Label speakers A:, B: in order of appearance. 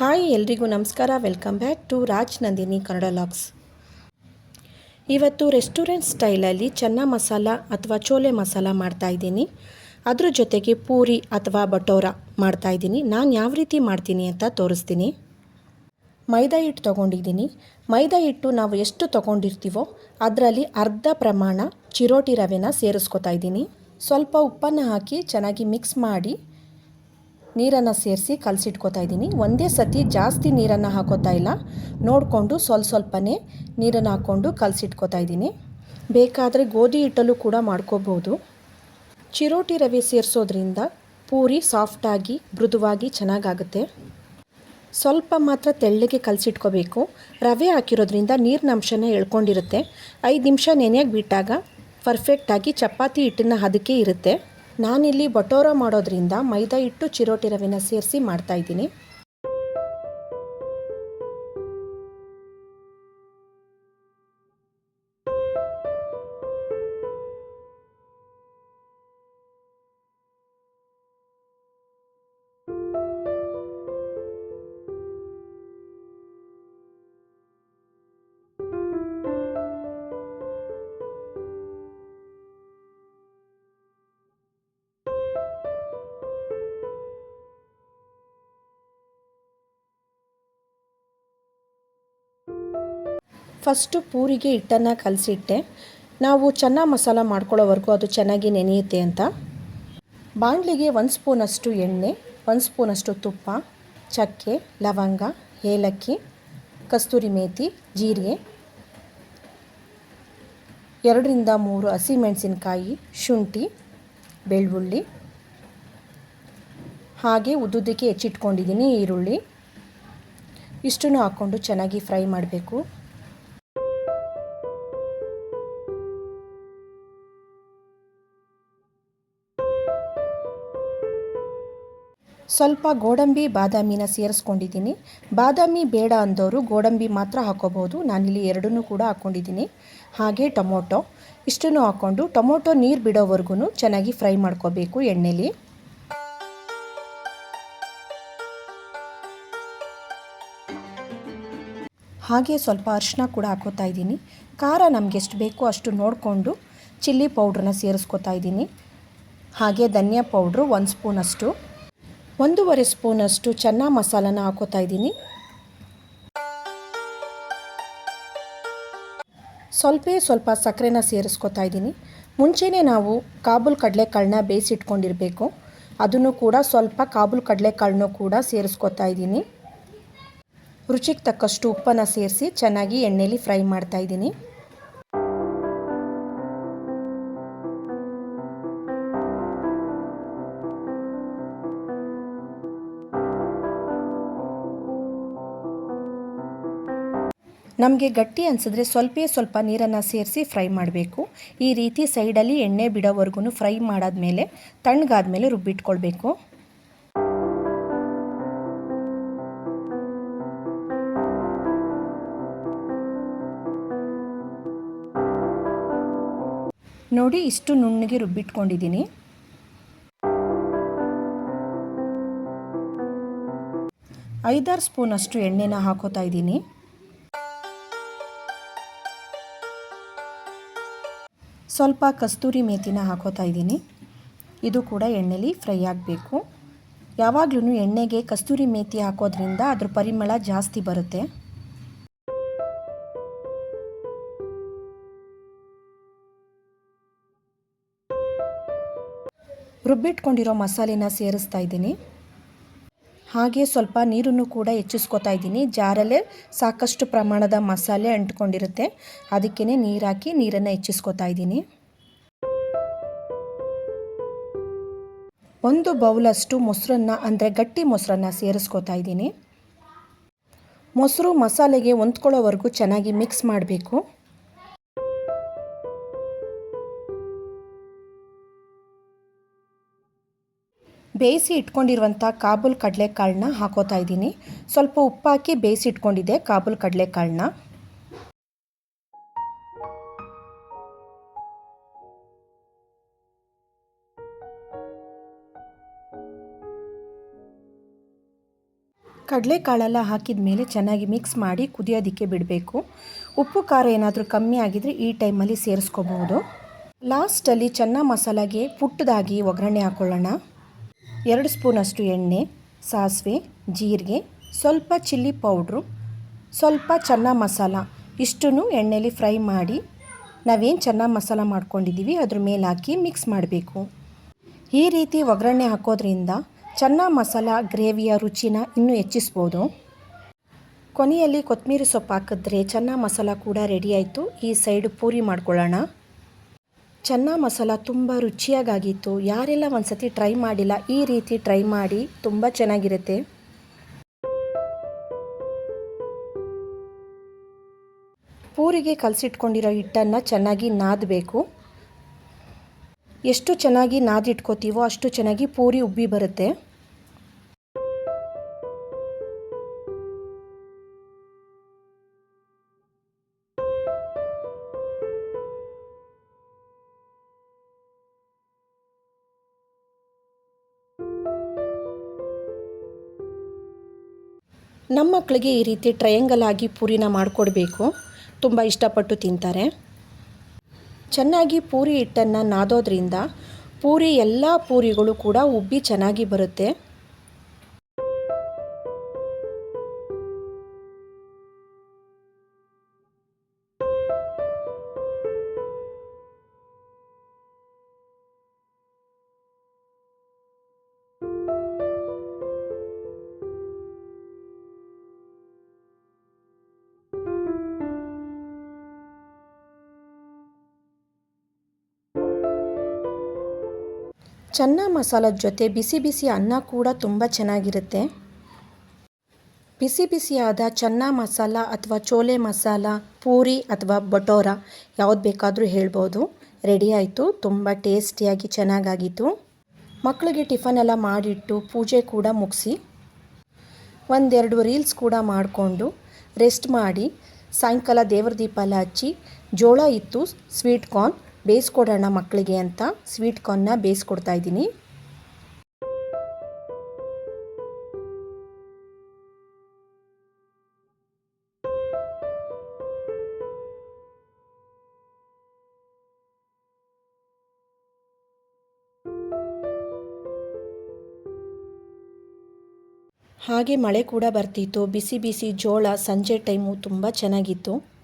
A: Hi, ಎಲ್ರಿಗೂ ನಮಸ್ಕಾರ. Welcome back to Raj Nandini Kannada logs. ಇವತ್ತು ರೆಸ್ಟೋರೆಂಟ್ ಸ್ಟೈಲಲ್ಲಿ ಚೆನ್ನ ಮಸಾಲ ಅಥವಾ ಚೋಲೆ ಮಸಾಲ ಮಾಡ್ತಾ ಇದ್ದೀನಿ. ಅದ್ರ ಜೊತೆಗೆ ಪೂರಿ ಅಥವಾ ಬಟೋರ ಮಾಡ್ತಾ ಇದ್ದೀನಿ. ನಾನು ಯಾವ ರೀತಿ ಮಾಡ್ತೀನಿ ಅಂತ ತೋರಿಸ್ತೀನಿ. ಮೈದಾ ಹಿಟ್ಟು ತೊಗೊಂಡಿದ್ದೀನಿ. ಮೈದಾ ಹಿಟ್ಟು ನಾವು ಎಷ್ಟು ತೊಗೊಂಡಿರ್ತೀವೋ ಅದರಲ್ಲಿ ಅರ್ಧ ಪ್ರಮಾಣ ಚಿರೋಟಿ ರವೆನ ಸೇರಿಸ್ಕೊತಾ ಇದ್ದೀನಿ. ಸ್ವಲ್ಪ ಉಪ್ಪನ್ನು ಹಾಕಿ ಚೆನ್ನಾಗಿ ಮಿಕ್ಸ್ ಮಾಡಿ ನೀರನ್ನು ಸೇರಿಸಿ ಕಲಸಿಟ್ಕೋತಾ ಇದ್ದೀನಿ. ಒಂದೇ ಸತಿ ಜಾಸ್ತಿ ನೀರನ್ನು ಹಾಕೋತಾ ಇಲ್ಲ. ನೋಡಿಕೊಂಡು ಸ್ವಲ್ಪ ಸ್ವಲ್ಪನೇ ನೀರನ್ನು ಹಾಕ್ಕೊಂಡು ಕಲಸಿಟ್ಕೋತಾ ಇದ್ದೀನಿ. ಬೇಕಾದರೆ ಗೋಧಿ ಹಿಟ್ಟಲ್ಲೂ ಕೂಡ ಮಾಡ್ಕೋಬೋದು. ಚಿರೋಟಿ ರವೆ ಸೇರಿಸೋದ್ರಿಂದ ಪೂರಿ ಸಾಫ್ಟಾಗಿ ಮೃದುವಾಗಿ ಚೆನ್ನಾಗಾಗುತ್ತೆ. ಸ್ವಲ್ಪ ಮಾತ್ರ ತೆಳ್ಳಗೆ ಕಲಸಿಟ್ಕೋಬೇಕು. ರವೆ ಹಾಕಿರೋದ್ರಿಂದ ನೀರಿನ ಅಂಶನ ಎಳ್ಕೊಂಡಿರುತ್ತೆ. ಐದು ನಿಮಿಷ ನೆನೆಯಾಗಿ ಬಿಟ್ಟಾಗ ಪರ್ಫೆಕ್ಟಾಗಿ ಚಪಾತಿ ಹಿಟ್ಟನ್ನು ಅದಕ್ಕೆ ಇರುತ್ತೆ. ನಾನಿಲ್ಲಿ ಬಟೋರ ಮಾಡೋದ್ರಿಂದ ಮೈದಾ ಹಿಟ್ಟು ಚಿರೋಟಿ ರವೆನ ಸೇರಿಸಿ ಮಾಡ್ತಾಯಿದ್ದೀನಿ ಫಸ್ಟು ಪೂರಿಗೆ ಹಿಟ್ಟನ್ನು ಕಲಸಿಟ್ಟೆ. ನಾವು ಚೆನ್ನಾಗಿ ಮಸಾಲ ಮಾಡ್ಕೊಳ್ಳೋವರೆಗೂ ಅದು ಚೆನ್ನಾಗಿ ನೆನೆಯುತ್ತೆ ಅಂತ. ಬಾಣಲಿಗೆ ಒಂದು ಸ್ಪೂನಷ್ಟು ಎಣ್ಣೆ, ಒಂದು ಸ್ಪೂನಷ್ಟು ತುಪ್ಪ, ಚಕ್ಕೆ, ಲವಂಗ, ಏಲಕ್ಕಿ, ಕಸ್ತೂರಿ ಮೇಥಿ ಜೀರಿಗೆ, ಎರಡರಿಂದ ಮೂರು ಹಸಿಮೆಣಸಿನ್ಕಾಯಿ, ಶುಂಠಿ, ಬೆಳ್ಳುಳ್ಳಿ, ಹಾಗೆ ಉದ್ದುದಕ್ಕೆ ಹೆಚ್ಚಿಟ್ಕೊಂಡಿದ್ದೀನಿ ಈರುಳ್ಳಿ. ಇಷ್ಟನ್ನು ಹಾಕ್ಕೊಂಡು ಚೆನ್ನಾಗಿ ಫ್ರೈ ಮಾಡಬೇಕು. ಸ್ವಲ್ಪ ಗೋಡಂಬಿ ಬಾದಾಮಿನ ಸೇರಿಸ್ಕೊಂಡಿದ್ದೀನಿ. ಬಾದಾಮಿ ಬೇಡ ಅಂದವರು ಗೋಡಂಬಿ ಮಾತ್ರ ಹಾಕೋಬೋದು ನಾನಿಲ್ಲಿ ಎರಡನ್ನೂ ಕೂಡ ಹಾಕ್ಕೊಂಡಿದ್ದೀನಿ ಹಾಗೆ ಟೊಮೊಟೊ. ಇಷ್ಟನ್ನು ಹಾಕ್ಕೊಂಡು ಟೊಮೊಟೊ ನೀರು ಬಿಡೋವರೆಗೂ ಚೆನ್ನಾಗಿ ಫ್ರೈ ಮಾಡ್ಕೋಬೇಕು ಎಣ್ಣೆಲಿ. ಹಾಗೆ ಸ್ವಲ್ಪ ಅರಿಶಿನ ಕೂಡ ಹಾಕೋತಾ ಇದ್ದೀನಿ. ಖಾರ ನಮ್ಗೆ ಎಷ್ಟು ಬೇಕೋ ಅಷ್ಟು ನೋಡಿಕೊಂಡು ಚಿಲ್ಲಿ ಪೌಡ್ರನ್ನ ಸೇರಿಸ್ಕೊತಾ ಇದ್ದೀನಿ. ಹಾಗೆ ಧನಿಯಾ ಪೌಡ್ರು ಒಂದು ಸ್ಪೂನಷ್ಟು. ಒಂದೂವರೆ ಸ್ಪೂನಷ್ಟು ಚೆನ್ನ ಮಸಾಲನ ಹಾಕೋತಾ ಇದ್ದೀನಿ. ಸ್ವಲ್ಪ ಸ್ವಲ್ಪ ಸಕ್ಕರೆನ ಸೇರಿಸ್ಕೊತಾ ಇದ್ದೀನಿ. ಮುಂಚೆನೇ ನಾವು ಕಾಬೂಲ್ ಕಡಲೆಕಾಳನ್ನ ಬೇಯಿಸಿಟ್ಕೊಂಡಿರಬೇಕು. ಅದನ್ನು ಕೂಡ ಸ್ವಲ್ಪ ಕಾಬೂಲ್ ಕಡಲೆಕಾಳನ್ನು ಕೂಡ ಸೇರಿಸ್ಕೊತಾ ಇದ್ದೀನಿ. ರುಚಿಗೆ ತಕ್ಕಷ್ಟು ಉಪ್ಪನ್ನು ಸೇರಿಸಿ ಚೆನ್ನಾಗಿ ಎಣ್ಣೆಯಲ್ಲಿ ಫ್ರೈ ಮಾಡ್ತಾ ಇದ್ದೀನಿ. ನಮಗೆ ಗಟ್ಟಿ ಅನಿಸಿದ್ರೆ ಸ್ವಲ್ಪ ಸ್ವಲ್ಪ ನೀರನ್ನು ಸೇರಿಸಿ ಫ್ರೈ ಮಾಡಬೇಕು. ಈ ರೀತಿ ಸೈಡಲ್ಲಿ ಎಣ್ಣೆ ಬಿಡೋವರೆಗೂ ಫ್ರೈ ಮಾಡಾದ್ಮೇಲೆ ತಣ್ಣಗಾದ್ಮೇಲೆ ರುಬ್ಬಿಟ್ಕೊಳ್ಬೇಕು. ನೋಡಿ ಇಷ್ಟು ನುಣ್ಣಗೆ ರುಬ್ಬಿಟ್ಕೊಂಡಿದ್ದೀನಿ. ಐದಾರು ಸ್ಪೂನಷ್ಟು ಎಣ್ಣೆನ ಹಾಕೋತಾ ಇದ್ದೀನಿ. ಸ್ವಲ್ಪ ಕಸ್ತೂರಿ ಮೇಥಿನ ಹಾಕೋತಾ ಇದ್ದೀನಿ. ಇದು ಕೂಡ ಎಣ್ಣೆಲಿ ಫ್ರೈ ಆಗಬೇಕು. ಯಾವಾಗಲೂ ಎಣ್ಣೆಗೆ ಕಸ್ತೂರಿ ಮೇತಿ ಹಾಕೋದ್ರಿಂದ ಅದ್ರ ಪರಿಮಳ ಜಾಸ್ತಿ ಬರುತ್ತೆ. ರುಬ್ಬಿಟ್ಕೊಂಡಿರೋ ಮಸಾಲೆನ ಸೇರಿಸ್ತಾ ಇದ್ದೀನಿ. ಹಾಗೆ ಸ್ವಲ್ಪ ನೀರನ್ನು ಕೂಡ ಹೆಚ್ಚಿಸ್ಕೊತಾ ಇದ್ದೀನಿ. ಜಾರಲ್ಲೇ ಸಾಕಷ್ಟು ಪ್ರಮಾಣದ ಮಸಾಲೆ ಅಂಟ್ಕೊಂಡಿರುತ್ತೆ. ಅದಕ್ಕೇ ನೀರು ಹಾಕಿ ನೀರನ್ನು ಹೆಚ್ಚಿಸ್ಕೊತಾ ಇದ್ದೀನಿ. ಒಂದು ಬೌಲಷ್ಟು ಮೊಸರನ್ನ, ಅಂದರೆ ಗಟ್ಟಿ ಮೊಸರನ್ನ ಸೇರಿಸ್ಕೊತಾ ಇದ್ದೀನಿ. ಮೊಸರು ಮಸಾಲೆಗೆ ಹೊಂದ್ಕೊಳ್ಳೋವರೆಗೂ ಚೆನ್ನಾಗಿ ಮಿಕ್ಸ್ ಮಾಡಬೇಕು. ಬೇಯಿಸಿ ಇಟ್ಕೊಂಡಿರುವಂಥ ಕಾಬೂಲ್ ಕಡಲೆಕಾಳನ್ನ ಹಾಕೋತಾ ಇದ್ದೀನಿ. ಸ್ವಲ್ಪ ಉಪ್ಪಾಕಿ ಬೇಯಿಸಿ ಇಟ್ಕೊಂಡಿದ್ದೆ ಕಾಬೂಲ್ ಕಡಲೆಕಾಳನ್ನ. ಕಡಲೆಕಾಳೆಲ್ಲ ಹಾಕಿದ ಮೇಲೆ ಚೆನ್ನಾಗಿ ಮಿಕ್ಸ್ ಮಾಡಿ ಕುದಿಯೋದಕ್ಕೆ ಬಿಡಬೇಕು. ಉಪ್ಪು ಖಾರ ಏನಾದರೂ ಕಮ್ಮಿ ಆಗಿದರೆ ಈ ಟೈಮಲ್ಲಿ ಸೇರಿಸ್ಕೋಬಹುದು ಲಾಸ್ಟಲ್ಲಿ ಚೆನ್ನ ಮಸಾಲಾಗೆ ಪುಟ್ಟದಾಗಿ ಒಗ್ಗರಣೆ ಹಾಕ್ಕೊಳ್ಳೋಣ ಎರಡು ಸ್ಪೂನಷ್ಟು ಎಣ್ಣೆ, ಸಾಸಿವೆ, ಜೀರಿಗೆ, ಸ್ವಲ್ಪ ಚಿಲ್ಲಿ ಪೌಡ್ರು, ಸ್ವಲ್ಪ ಚೆನ್ನ ಮಸಾಲ. ಇಷ್ಟನ್ನು ಎಣ್ಣೆಲಿ ಫ್ರೈ ಮಾಡಿ ನಾವೇನು ಚೆನ್ನ ಮಸಾಲ ಮಾಡ್ಕೊಂಡಿದ್ದೀವಿ ಅದ್ರ ಮೇಲೆ ಹಾಕಿ ಮಿಕ್ಸ್ ಮಾಡಬೇಕು. ಈ ರೀತಿ ಒಗ್ಗರಣೆ ಹಾಕೋದ್ರಿಂದ ಚೆನ್ನ ಮಸಾಲ ಗ್ರೇವಿಯ ರುಚಿನ ಇನ್ನೂ ಹೆಚ್ಚಿಸ್ಬೋದು. ಕೊನೆಯಲ್ಲಿ ಕೊತ್ತಂಬರಿ ಸೊಪ್ಪು ಹಾಕಿದ್ರೆ ಚೆನ್ನ ಮಸಾಲ ಕೂಡ ರೆಡಿ ಆಯಿತು. ಈ ಸೈಡ್ ಪೂರಿ ಮಾಡ್ಕೊಳ್ಳೋಣ. ಚೆನ್ನ ಮಸಾಲ ತುಂಬ ರುಚಿಯಾಗಾಗಿತ್ತು. ಯಾರೆಲ್ಲ ಒಂದ್ಸತಿ ಟ್ರೈ ಮಾಡಿಲ್ಲ, ಈ ರೀತಿ ಟ್ರೈ ಮಾಡಿ, ತುಂಬ ಚೆನ್ನಾಗಿರುತ್ತೆ. ಪೂರಿಗೆ ಕಲಸಿಟ್ಕೊಂಡಿರೋ ಹಿಟ್ಟನ್ನು ಚೆನ್ನಾಗಿ ನಾದಬೇಕು. ಎಷ್ಟು ಚೆನ್ನಾಗಿ ನಾದಿಟ್ಕೋತೀವೋ ಅಷ್ಟು ಚೆನ್ನಾಗಿ ಪೂರಿ ಉಬ್ಬಿ ಬರುತ್ತೆ. ನಮ್ಮ ಮಕ್ಕಳಿಗೆ ಈ ರೀತಿ ಟ್ರಯಾಂಗಲ್ ಆಗಿ ಪೂರಿನ ಮಾಡಿಕೊಡ್ಬೇಕು. ತುಂಬ ಇಷ್ಟಪಟ್ಟು ತಿಂತಾರೆ. ಚೆನ್ನಾಗಿ ಪೂರಿ ಹಿಟ್ಟನ್ನು ನಾದೋದ್ರಿಂದ ಪೂರಿ ಎಲ್ಲ ಪೂರಿಗಳು ಕೂಡ ಉಬ್ಬಿ ಚೆನ್ನಾಗಿ ಬರುತ್ತೆ. ಚೆನ್ನ ಮಸಾಲದ ಜೊತೆ ಬಿಸಿ ಬಿಸಿ ಅನ್ನ ಕೂಡ ತುಂಬ ಚೆನ್ನಾಗಿರುತ್ತೆ. ಬಿಸಿ ಬಿಸಿಯಾದ ಚೆನ್ನ ಮಸಾಲ ಅಥವಾ ಚೋಲೆ ಮಸಾಲ, ಪೂರಿ ಅಥವಾ ಬಟೋರ ಯಾವ್ದು ಬೇಕಾದರೂ ಹೇಳ್ಬೋದು. ರೆಡಿ ಆಯಿತು, ತುಂಬ ಟೇಸ್ಟಿಯಾಗಿ ಚೆನ್ನಾಗಾಗಿತ್ತು. ಮಕ್ಕಳಿಗೆ ಟಿಫನ್ ಎಲ್ಲ ಮಾಡಿಟ್ಟು ಪೂಜೆ ಕೂಡ ಮುಗಿಸಿ, ಒಂದೆರಡು ರೀಲ್ಸ್ ಕೂಡ ಮಾಡಿಕೊಂಡು ರೆಸ್ಟ್ ಮಾಡಿ, ಸಾಯಂಕಾಲ ದೇವ್ರ ದೀಪ ಎಲ್ಲ ಹಚ್ಚಿ ಜೋಳ ಇತ್ತು, ಸ್ವೀಟ್ ಕಾರ್ನ್ ಬೇಯಿಸ್ಕೊಡೋಣ ಮಕ್ಕಳಿಗೆ ಅಂತ ಸ್ವೀಟ್ ಕಾರ್ನ್ನ ಬೇಯಿಸ್ಕೊಡ್ತಾ ಇದ್ದೀನಿ. ಹಾಗೆ ಮಳೆ ಕೂಡ ಬರ್ತಿತ್ತು. ಬಿಸಿ ಬಿಸಿ ಜೋಳ ಸಂಜೆ ಟೈಮು ತುಂಬ ಚೆನ್ನಾಗಿತ್ತು.